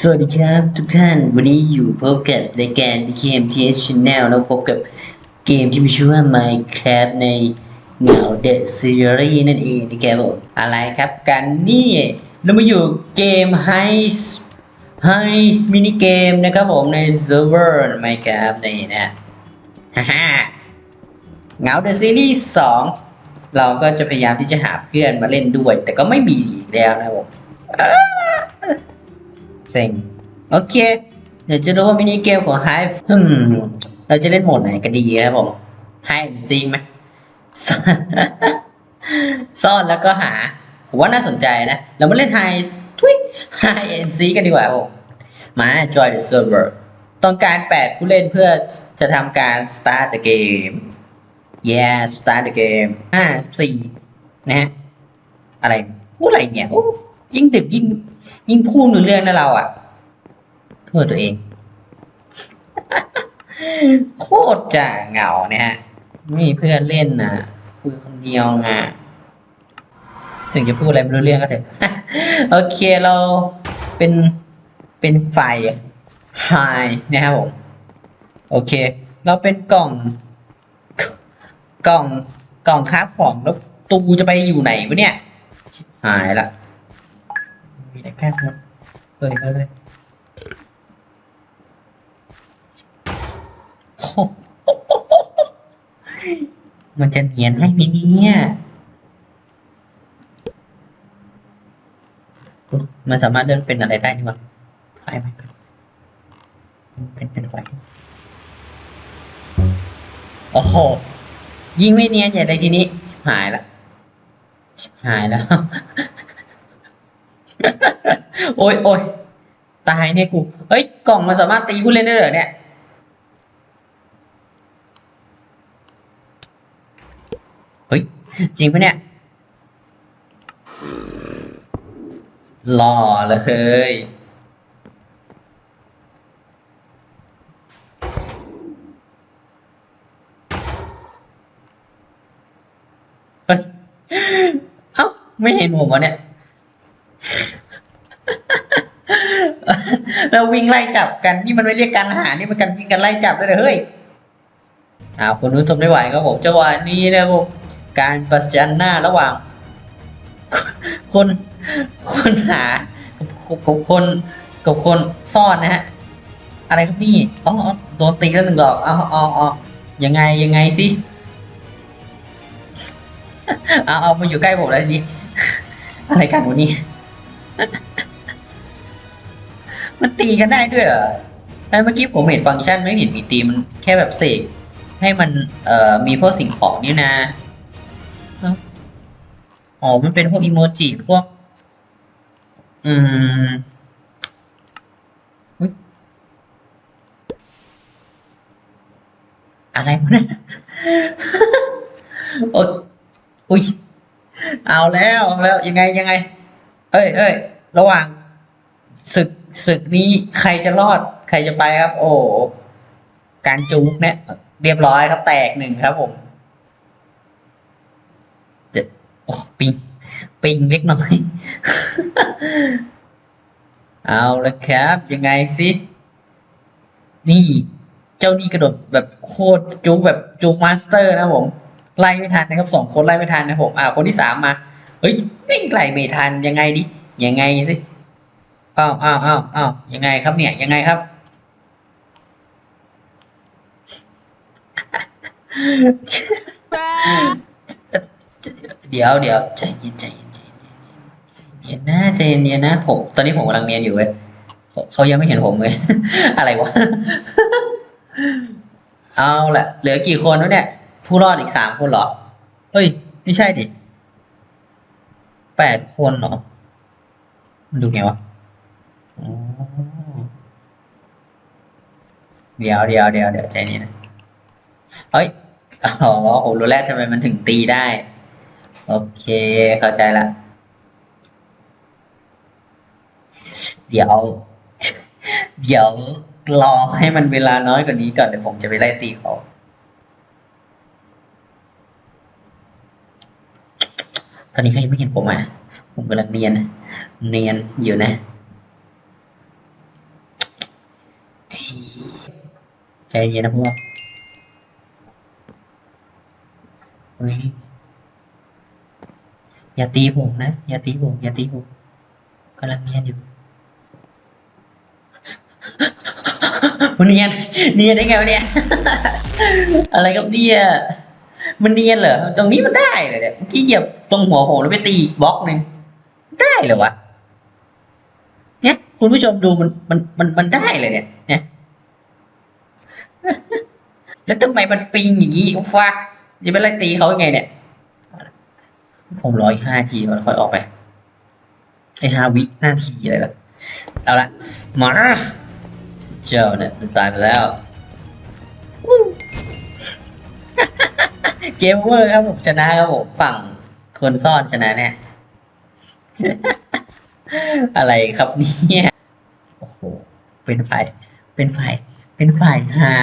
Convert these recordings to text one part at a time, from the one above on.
สวัสดีครับทุกท่านวันนี้อยู่พบกับรายการ DKMTS Channel แล้วพบกับเกมที่มีชื่อว่า Minecraft ในเหงา The Series นั่นเองนะครับผมอะไรครับกันนี่เรามาอยู่เกม Heist Heist มินิเกมนะครับผมใน Server Minecraft นี่นะฮ่าฮ่าเหงา The Series 2 เราก็จะพยายามที่จะหาเพื่อนมาเล่นด้วย แต่ก็ไม่มีอีกแล้วนะครับผม เซ็งโอเค เดี๋ยวจะดูว่ามินิเกมของ Hive อืมเราจะเล่นโหมดไหนกันดีครับผม Hive ซิงไหมซ่อนแล้วก็หา ผมว่าน่าสนใจนะ เรามาเล่น Hide ทุย Hide and Seek กันดีกว่าผมมา join the server ต้องการ 8 ผู้เล่นเพื่อจะทำการ start the game yeah start the game ห้าสี่นะฮะอะไรพูดอะไรเนี่ยยิ่งดึกยิ่ง ยิ่งพูดหนูเรื่องนะเราอะโทษตัวเอง โคตรจะเหงาเนี่ยฮะไม่มีเพื่อนเล่นนะคุยคนเดียวอะถึงจะพูดอะไรไม่รู้เรื่องก็เถอะโอเคเราเป็นเป็นไฟไฮนะครับผม โอเค เราเป็นกล่อง กล่องกล่องค้าของแล้วตูจะไปอยู่ไหนวะเนี่ยหายละ มีอะไรแค่คนเปิดมาเลยโอ้โหมันจะเนียนให้ไหมเนี่ยมันสามารถเดินเป็นอะไรได้นี่วะไฟไหมเป็นเป็นไฟโอ้โหยิงไม่เนียนใหญ่เลยทีนี้หายละหายแล้ว โอ้ยโอ้ยตายเนี่ยกู เอ้ย กล่องมันสามารถตีผู้เล่นได้เหรอเนี่ย เฮ้ย จริงปะเนี่ยหล่อเลยเฮ้ยเอ้า ไม่เห็นผมวะเนี่ย เราวิ่งไล่จับกันนี่มันไม่เรียกการหานี่มันการวิ่งกันไล่จับด้วยเลยเฮ้ยอ้าวคนนู้นทนไม่ไหวครับผมจังหวะนี้นะครับผมการประจันหน้าระหว่าง คนคนหากับคนกับคนซ่อนนะฮะอะไรครับนี่อ๋อโดนตีแล้วหนึ่งดอกเอาเอาเอายังไงยังไงสิเอาเอามาอยู่ใกล้ผมแล้วดิอะไรกันวะนี่ มันตีกันได้ด้วยเหรอแล้วเมื่อกี้ผมเห็นฟังก์ชันไม่เห็นมีตีมันแค่แบบเสกให้มันเอ่อมีพวกสิ่งของนี่นะเอ้าอ๋อ มันเป็นพวกอีโมจิพวก อืมอุ๊ยอะไรวะเนี่ยโอุ้ยเอาแล้วแล้วยังไงยังไง เอ้ยเอ้ยระหว่างศึก ศึกนี้ใครจะรอดใครจะไปครับ โอ้การจูกเนี่ยเรียบร้อยครับแตกหนึ่งครับผมโอ้ปิงปิงเล็กน้อย เอาละครับ ยังไงสินี่เจ้านี่กระโดดแบบโคตรจูกแบบจูกมาสเตอร์นะผม ไล่ไม่ทันนะครับสองคนไล่ไม่ทันนะผม อ่าคนที่สามมา เฮ้ยไม่งไล่ไม่ทันยังไงดิยังไงสิ อ้าวอ้าวอ้าวอ้าวยังไงครับเนี่ย ยังไงครับ เดี๋ยวเดี๋ยวใจเย็นใจเย็นใจเย็นใจเย็นนะใจเย็นนะผมตอนนี้ผมกำลังเนียนอยู่เว้ยเขายังไม่เห็นผมเลย อะไรวะ เอาละเหลือกี่คนวะเนี่ย ผู้รอดอีกสามคนเหรอ เฮ้ย ไม่ใช่ดิแปดคนเหรอ มันดูไงวะ เดี๋ยวเดี๋ยวเดี๋ยวเดี๋ยวใจเย็นะเฮ้ยอ๋อผมรู้แล้วทำไมมันถึงตีได้ โอเค เข้าใจละ เดี๋ยว เดี๋ยวรอให้มันเวลาน้อยกว่านี้ก่อนเดี๋ยวผมจะไปไล่ตีเขาตอนนี้เขายังไม่เห็นผมอะ ผมกำลังเนียน เนียนอยู่นะ ใจเย็นนะพวกเฮ้ยอย่าตีผมนะ อย่าตีผม อย่าตีผมกำลังเนียนอยู่มันเนียน เนียนได้ไงวะเนี่ย อะไรกับเนี่ยมันเนียนเหรอ ตรงนี้มันได้เหรอเนี่ยเมื่อกี้เหยียบตรงหัวผมแล้วไปตีอีกบล็อกหนึ่งได้เหรอวะ เนี่ย คุณผู้ชมดูมันมันมันมันได้เลยเนี่ยเนี่ย แล้วทำไมมันปิงอย่างนี้อุฟ้าจะไปไล่ตีเขายังไงเนี่ย ผมรออีกห้าทีมันค่อยออกไปไอห้าวิห้าทีอะไรล่ะ เอาละมาเจ้าเนี่ยจะตายไปแล้ว เกมเวอร์ครับผมชนะครับผมฝั่งคนซ่อนชนะเนี่ย อะไรครับเนี่ย โอ้โห เป็นฝ่าย เป็นฝ่าย เป็นฝ่ายหา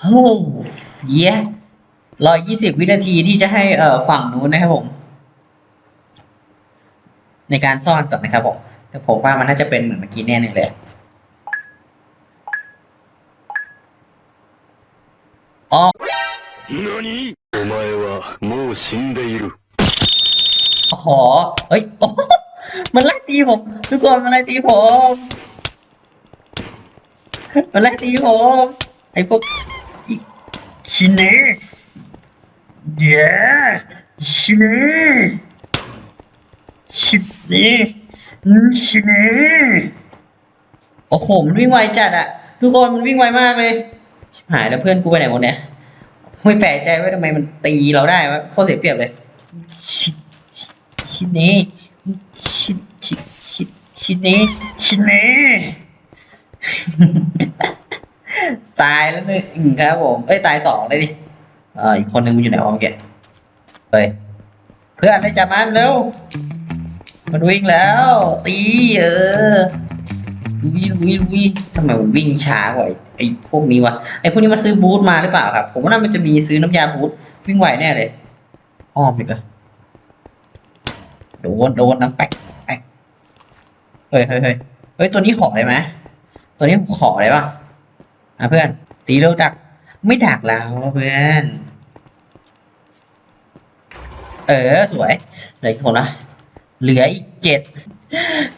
โอ้เยร้อยยี่สิบวินาทีที่จะให้เอ่อฝั่งนู้นนะครับผม ในการซ่อนก่อนนะครับผมแต่ผมว่ามันน่าจะเป็นเหมือนเมื่อกี้แน่นึงเลยอ๋อโอ้โหเฮ้ยมันไล่ตีผม ทุกคนมันไล่ตีผมมันไล่ตีผมไอ้พวก อิชิเน่เดี๋ยวชิเน่ชิเน่ชิเน่โอ้โหมันวิ่งไวจัดอะทุกคนมันวิ่งไวมากเลยชิบหายแล้วเพื่อนกูไปไหนหมดเนี่ยไม่แปลกใจว่าทำไมมันตีเราได้วะโคตรเสียเปรียบเลยชิชิชิเน่ชิชิชิชิเน่ชิเน่ ตายแล้วหนึ่งครับผม เอ้ยตายสองเลยดิเอ่าอีกคนนึงมันอยู่ไหนวะเมื่อกี้เฮ้ยเพื่อนได้จับมันเร็ว มันวิ่งแล้ว ตีเออวิ่งวิ่งวิ่งทำไมมันวิ่งช้ากว่าไอ้พวกนี้วะไอ้พวกนี้มาซื้อบูทมาหรือเปล่าครับ ผมว่าน่ามันจะมีซื้อน้ำยาบูทวิ่งไหวแน่เลยอ้อมอีกเหรอโดนโดนน้ำแป๊กแป๊กเฮ้ยเฮ้ยเฮ้ยเฮ้ยตัวนี้ขอได้ไหมตัวนี้ผมขอได้ปะ อะเพื่อน ตีเร็วดัก ไม่ดักแล้วเพื่อน เออสวยเหลืออีกคนนะเหลืออีกเจ็ด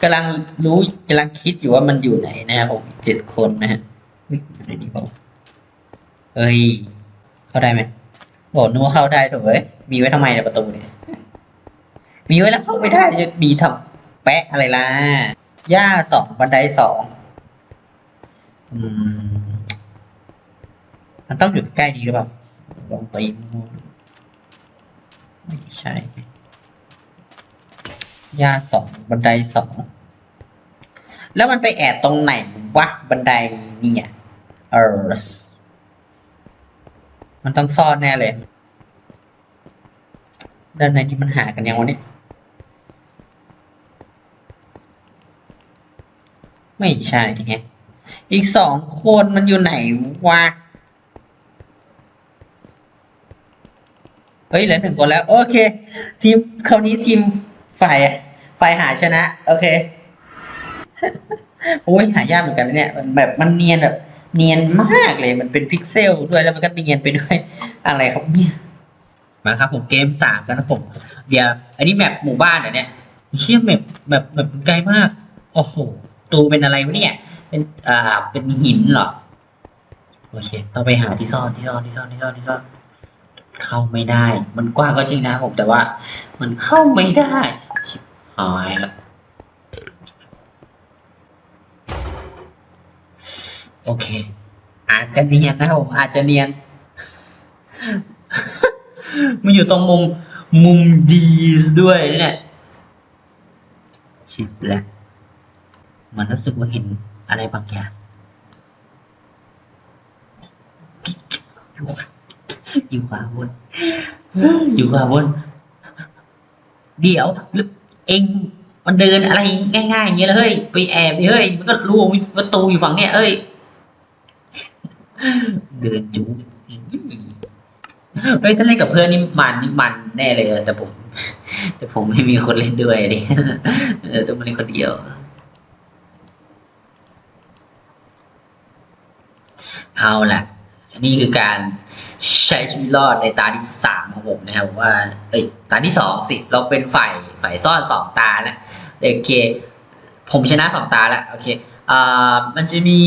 กำลังรู้กำลังคิดอยู่ว่ามันอยู่ไหนนะครับผมเจ็ดคนนะฮะอยู่ไหนดีเปล่าเอ้ย เข้าได้ไหมบอกนึกว่าเข้าได้ถูกเอ้ยมีไว้ทำไมเนี่ประตูเนี่ยมีไว้แล้วเข้าไม่ได้จะมีทำแปะอะไรล่ะหญ้าสองบันไดสองอืม มันต้องอยู่ใกล้นี้หรือเปล่าลองตีมั่วๆไม่ใช่หญ้าสองบันไดสองแล้วมันไปแอบตรงไหนวะบันไดเนี่ยเออมันต้องซ่อนแน่เลย ด้านในนี่มันหากันยังวะเนี่ยไม่ใช่ไงอีกสองคนมันอยู่ไหนวะ เฮ้ยเหลือหนึ่งคนแล้ว โอเค ทีมคราวนี้ทีมฝ่ายฝ่ายหาชนะ โอเคโอ้ยหายากเหมือนกันเนี่ยมันแบบมันเนียนแบบเนียนมากเลยมันเป็นพิกเซลด้วยแล้วมันก็เนียนไปด้วยอะไรครับเนี่ยมาครับผมเกมสามกันนะผมเดี๋ยวอันนี้แมปหมู่บ้านเหรอเนี่ยเชี่ยแมปแบบแบบไกลมาก โอ้โหตูเป็นอะไรวะเนี่ย เป็นอ่าเป็นหินเหรอโอเคต้องไปหาที่ซ่อนที่ซ่อนที่ซ่อนที่ซ่อนที่ซ่อน เข้าไม่ได้ มันกว้างก็จริงนะผมแต่ว่า มันเข้าไม่ได้ชิบหายละโอเค อาจจะเนียนนะครับผมอาจจะเนียน มันอยู่ตรงมุมมุมดีด้วยเนี่ยชิบแล้วมันรู้สึกว่าเห็นอะไรบางอย่างอยู่ อยู่ขวาบน อยู่ขวาบน เดี๋ยวหรือเองมันเดินอะไรง่ายๆอย่างเงี้ยเลยเฮ้ยไปแอบดิเฮ้ยมันก็รู้ว่ามีประตูอยู่ฝั่งเนี้ยเอ้ยเดินจูเฮ้ยถ้าเล่นกับเพื่อนนี่มันนี่มันแน่เลยแต่ผม แต่ผมไม่มีคนเล่นด้วยดิต้องมาเล่นคนเดียวเอาล่ะ นี่คือการใช้ชีวิตรอดในตาที่สามของผมนะครับว่า เอ้ยตาที่สองสิเราเป็นฝ่ายฝ่ายซ่อนสองตาแล้วโอเค ผมชนะสองตาแล้วโอเคอ่ามันจะมี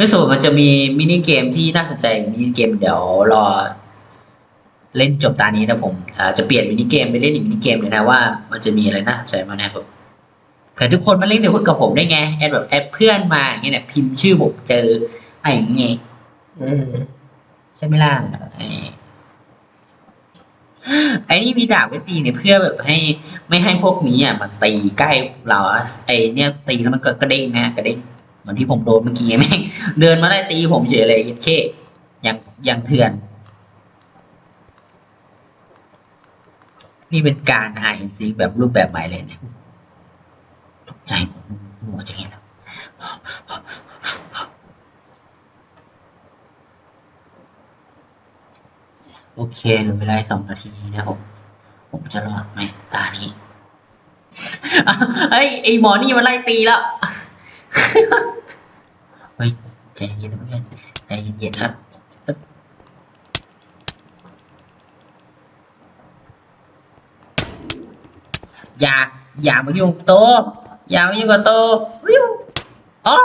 รู้สึกว่ามันจะมีมินิเกมที่น่าสนใจมินิเกมเดี๋ยวรอเล่นจบตานี้นะผมอ่าจะเปลี่ยนมินิเกมไปเล่นอีกมินิเกมเลยนะว่ามันจะมีอะไรน่าสนใจมางนะครับเผื่อทุกคนมาเล่นเดี๋ยวกับผมได้ไงแอดแบบแอดเพื่อนมาอย่างเงี้ยเนี่ยพิมพ์ชื่อผมเจออะไรอย่างเงี้ย เออใช่ไหมล่ะไอ้ไอ้นี่มีดาบไว้ตีเนี่ยเพื่อแบบให้ไม่ให้พวกนี้อะมาตีใกล้เราอะไอ้เนี่ยตีแล้วมันก็กระเด้งนะกระเด้งเหมือนที่ผมโดนเมื่อกี้แม่งเดินมาได้ตีผมเฉยเลยเยัดเช่ยังยังเถื่อน นี่เป็นการหายซีแบบรูปแบบใหม่เลยเนี่ยตกใจหัวจะเห็นแล้ว โอ เคหลือเวลาสองนาทีนะผมผมจะรอดไหมตานี้เฮ้ยไอหมอนี่มันไล่ตีแล้วเฮ้ยใจเย็นๆนะเพื่อนใจเย็นๆครับอย่าอย่ามายุ่งกับโตอย่ามายุ่งกับโตวิวอ๋อ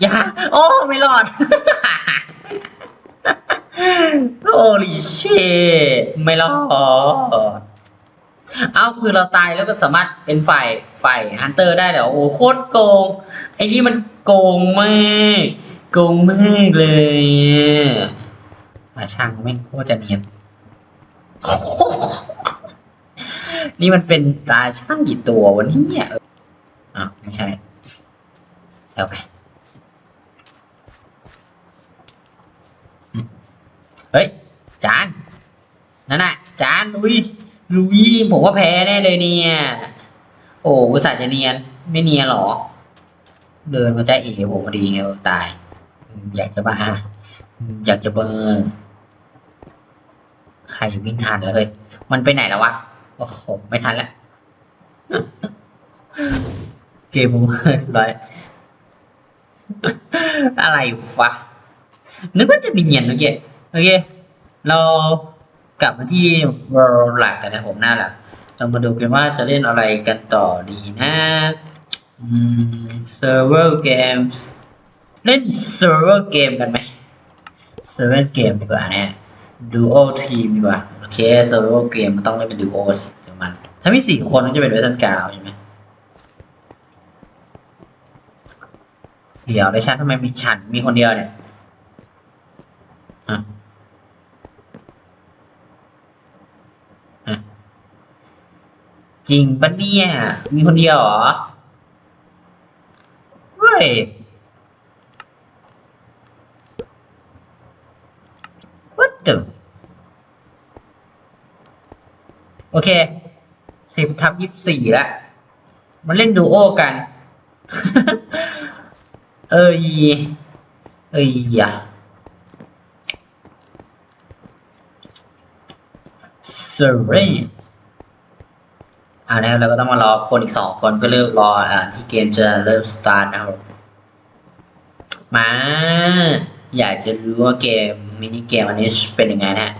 อย่าโอ้ ไม่รอด โอ้ลิเชไม่รอด เอ้าคือเราตายแล้วก็สามารถเป็นฝ่ายฝ่ายฮันเตอร์ได้เหรอโอ้โคตรโกง ไอ้นี่มันโกงมากโกงมากเลยอะมาช่างแม่งโคตรจะเนียนนี่มันเป็นตาช่างกี่ตัววันนี้เนี่ยอะไม่ใช่เอาไปอืมเฮ้ย จาน นั่นน่ะ จานลุ ยลุยผมว่าแพ้แน่เลยเนี่ย โอ้อุตส่าห์จะเนียน ไม่เนียนหรอ เดินมาใจเอ๋ผมพอดีไงตายอืมอยากจะบ้าอยากจะเบอร์ใครวิ่งทันแล้วเฮ้ย มันไปไหนแล้ววะ โอ้โห ไม่ทันแล้ว เกมผมเรียบร้อยอะไรวะ นึกว่าจะมีเงียนโอเคโอเค เรา กลับมาที่ World หลักกันนะผมหน้าหลัก เรามาดูกันว่าจะเล่นอะไรกันต่อดีนะอืม Server Games เล่น Server Game กันไหม Server Game ดีกว่านะฮะ Duo Team ดีกว่า โอเค Server Game มันต้องเล่นเป็น Duo สิจะมัน ถ้ามีสี่คนมันจะเป็นเวทันกาวใช่ไหมเดี๋ยวในชั้นทำไมมีฉันมีคนเดียวเนี่ยอะอะ จริงปะเนี่ย มีคนเดียวเหรอ เฮ้ย what the โอเคสิบทับยี่สี่ละมาเล่นดูโอกัน เอ้ย เอ้ยอย่าเซเร อ่านะครับเราก็ต้องมารอคนอีกสองคนเพื่อเริ่มรออ่าที่เกมจะเริ่มสตาร์ทนะครับมา อยากจะรู้ว่าเกมมินิเกมอันนี้เป็นยังไงนะฮะ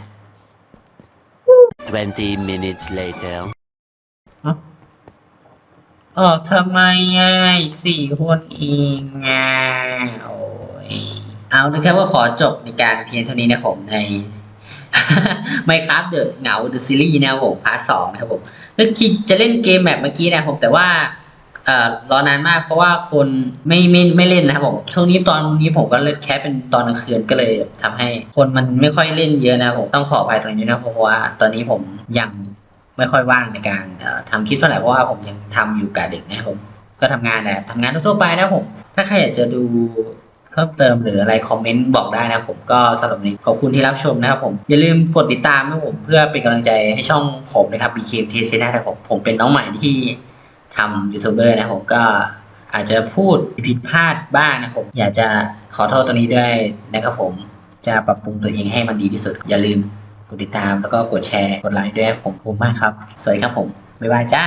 20 minutes later. ออกทำไมอะอีกสี่คนเองอะโอ้ยเอานะครับว่าขอจบในการเพียงเท่านี้นะครับผมใน ไม่ครับเดอะเหงาเดอะซีรีส์นะครับผมพาร์ทสองนะครับผมก็คิดจะเล่นเกมแบบเมื่อกี้นะครับผมแต่ว่าเอ่อรอนานมากเพราะว่าคนไม่ไม่ไม่เล่นนะครับผมช่วงนี้ตอนนี้ผมก็เล่นแค่เป็นตอนกลางคืนก็เลยทำให้คนมันไม่ค่อยเล่นเยอะนะครับผมต้องขออภัยตรงนี้นะเพราะว่าตอนนี้ผมยังไม่ค่อยว่างในการเอ่อทำคลิปเท่าไหร่เพราะว่าผมยังทำอยู่กับเด็กนะครับผมก็ทำงานแหละทำงานทั่วไปนะครับผมถ้าใครอยากจะดู พิ่มเติมหรืออะไรคอมเมนต์บอกได้นะครับผมก็สำหรับนี้ขอบคุณที่รับชมนะครับผมอย่าลืมกดติดตามนะครับผมเพื่อเป็นกำลังใจให้ช่องผมนะครับ BKMT เซนะครับผมผมเป็นน้องใหม่ที่ทำยูทูบเบอร์นะครับผมก็อาจจะพูดผิดพลาดบ้างนะครับผมอยากจะขอโทษตรงนี้ด้วยนะครับผมจะปรับปรุงตัวเองให้มันดีที่สุด อย่าลืมกดติดตามแล้วก็กดแชร์กดไลค์ด้วยผมขอบคุณมากครับ สวัสดีครับผมบ๊ายบายจ้า